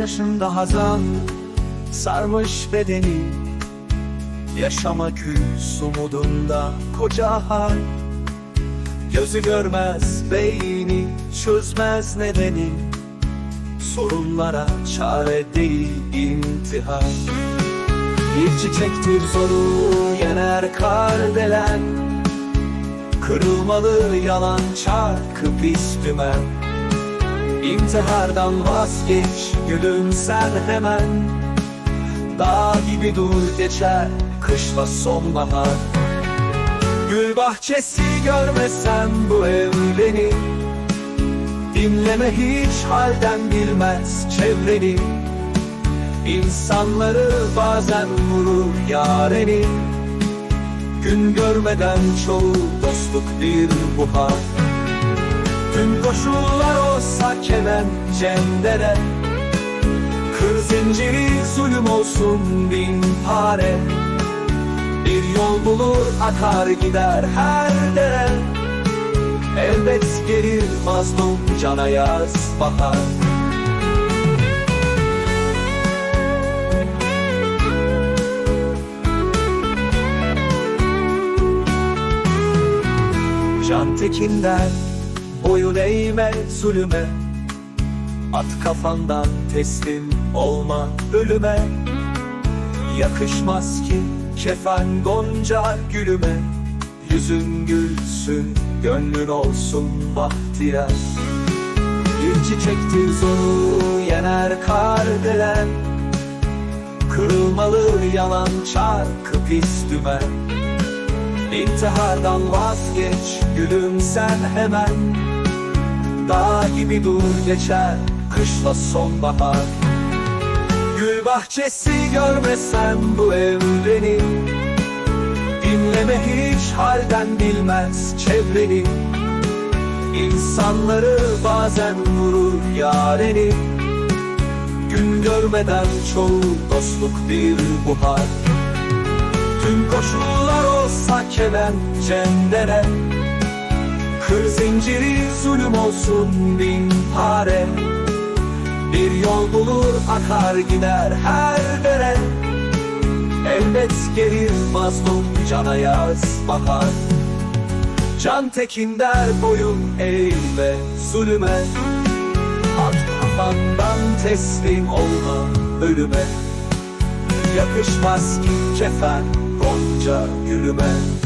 başında hazan Sarmış bedeni. Yaşama küs umudunda koca hal. Gözü görmez beyni çözmez nedeni. Sorunlara çare değil intihar. Bir çiçektir zoru yener kardelen. Kırılmalı yalan çarkı pis dümen İntihardan vazgeç gülüm sen hemen. Dağ gibi dur geçer kışla sonbahar. Gül bahçesi görmesem bu ev beni. Dinleme hiç halden bilmez çevreni. İnsanları bazen vurur yareni. Gün görmeden çoğu dostluk bir buhar. Tüm koşullar kemen cendere Kır zinciri zulüm olsun bin pare Bir yol bulur akar gider her dere. Elbet gelir mazlum cana yaz bahar. Can Tekin'den boyun eğme zulüme At kafandan teslim olma ölüme. Yakışmaz ki kefen gonca gülüme. Yüzün gülsün, gönlün olsun bahtiyar. Bir çiçektir zoru yener kardelen Kırılmalı yalan çarkı pis dümen. İntihardan vazgeç gülüm sen hemen Dağ gibi dur geçer kışla sonbahar. Gül bahçesi görmesen bu evreni Dinleme hiç halden bilmez çevreni. İnsanları bazen vurur yareni. Gün görmeden çoğu dostluk bir buhar. Tüm koşullar olsa kemen cendere Kır zinciri zulüm olsun bin pare Bir yol bulur akar gider her dere. Elbet gelir mazlum cana yaz bahar. Can Tekin der boyun eğme zulüme. At kafandan teslim olma ölüme. Yakışmaz ki kefen gonca gülüme